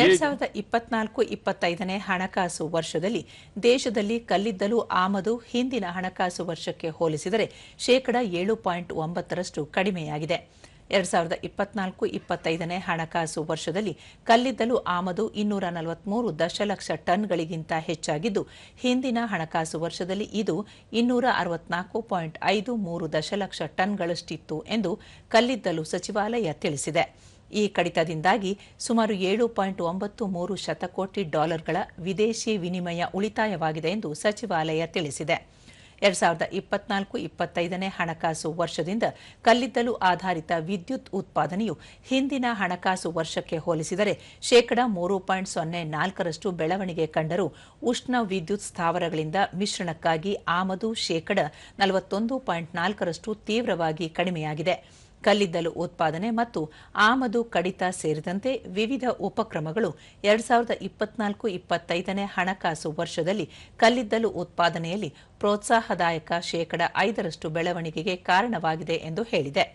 ಎರಡ್ ಸಾವಿರದ ಇಪ್ಪತ್ನಾಲ್ಕು ಇಪ್ಪತ್ತೈದನೇ ಹಣಕಾಸು ವರ್ಷದಲ್ಲಿ ದೇಶದಲ್ಲಿ ಕಲ್ಲಿದ್ದಲು ಆಮದು ಹಿಂದಿನ ಹಣಕಾಸು ವರ್ಷಕ್ಕೆ ಹೋಲಿಸಿದರೆ ಶೇಕಡ ಏಳು ಪಾಯಿಂಟ್ ಒಂಬತ್ತರಷ್ಟು ಕಡಿಮೆಯಾಗಿದೆ. ಎರಡ್ ಸಾವಿರದ ಇಪ್ಪತ್ನಾಲ್ಕು ಇಪ್ಪತ್ತೈದನೇ ಹಣಕಾಸು ವರ್ಷದಲ್ಲಿ ಕಲ್ಲಿದ್ದಲು ಆಮದು ಇನ್ನೂರ ನಲವತ್ಮೂರು ದಶಲಕ್ಷ ಟನ್ಗಳಿಗಿಂತ ಹೆಚ್ಚಾಗಿದ್ದು ಹಿಂದಿನ ಹಣಕಾಸು ವರ್ಷದಲ್ಲಿ ಇದು ಇನ್ನೂರ ಅರವತ್ನಾಲ್ಕು ಪಾಯಿಂಟ್ ಐದು ಮೂರು ದಶಲಕ್ಷ ಟನ್ಗಳಷ್ಟಿತ್ತು ಎಂದು ಕಲ್ಲಿದ್ದಲು ಸಚಿವಾಲಯ ತಿಳಿಸಿದೆ. ಈ ಕಡಿತದಿಂದಾಗಿ ಸುಮಾರು ಏಳು ಪಾಯಿಂಟ್ ಒಂಬತ್ತು ಮೂರು ಶತಕೋಟಿ ಡಾಲರ್ಗಳ ವಿದೇಶಿ ವಿನಿಮಯ ಉಳಿತಾಯವಾಗಿದೆ ಎಂದು ಸಚಿವಾಲಯ ತಿಳಿಸಿದೆ. ಎರಡ್ ಸಾವಿರದ ಇಪ್ಪತ್ನಾಲ್ಕು ಇಪ್ಪತ್ತೈದನೇ ಹಣಕಾಸು ವರ್ಷದಿಂದ ಕಲ್ಲಿದ್ದಲು ಆಧಾರಿತ ವಿದ್ಯುತ್ ಉತ್ಪಾದನೆಯು ಹಿಂದಿನ ಹಣಕಾಸು ವರ್ಷಕ್ಕೆ ಹೋಲಿಸಿದರೆ ಶೇಕಡ ಮೂರು ಪಾಯಿಂಟ್ ಸೊನ್ನೆ ನಾಲ್ಕರಷ್ಟು ಬೆಳವಣಿಗೆ ಕಂಡರೂ ಉಷ್ಣ ವಿದ್ಯುತ್ ಸ್ಥಾವರಗಳಿಂದ ಮಿಶ್ರಣಕ್ಕಾಗಿ ಆಮದು ಶೇಕಡ ನಲವತ್ತೊಂದು ಪಾಯಿಂಟ್ ನಾಲ್ಕರಷ್ಟು ತೀವ್ರವಾಗಿ ಕಡಿಮೆಯಾಗಿದೆ. ಕಲ್ಲಿದ್ದಲು ಉತ್ಪಾದನೆ ಮತ್ತು ಆಮದು ಕಡಿತ ಸೇರಿದಂತೆ ವಿವಿಧ ಉಪಕ್ರಮಗಳು ಎರಡ್ ಸಾವಿರದ ಇಪ್ಪತ್ನಾಲ್ಕು ಇಪ್ಪತ್ತೈದನೇ ಹಣಕಾಸು ವರ್ಷದಲ್ಲಿ ಕಲ್ಲಿದ್ದಲು ಉತ್ಪಾದನೆಯಲ್ಲಿ ಪ್ರೋತ್ಸಾಹದಾಯಕ ಶೇಕಡ ಐದರಷ್ಟು ಬೆಳವಣಿಗೆಗೆ ಕಾರಣವಾಗಿದೆ ಎಂದು ಹೇಳಿದೆ.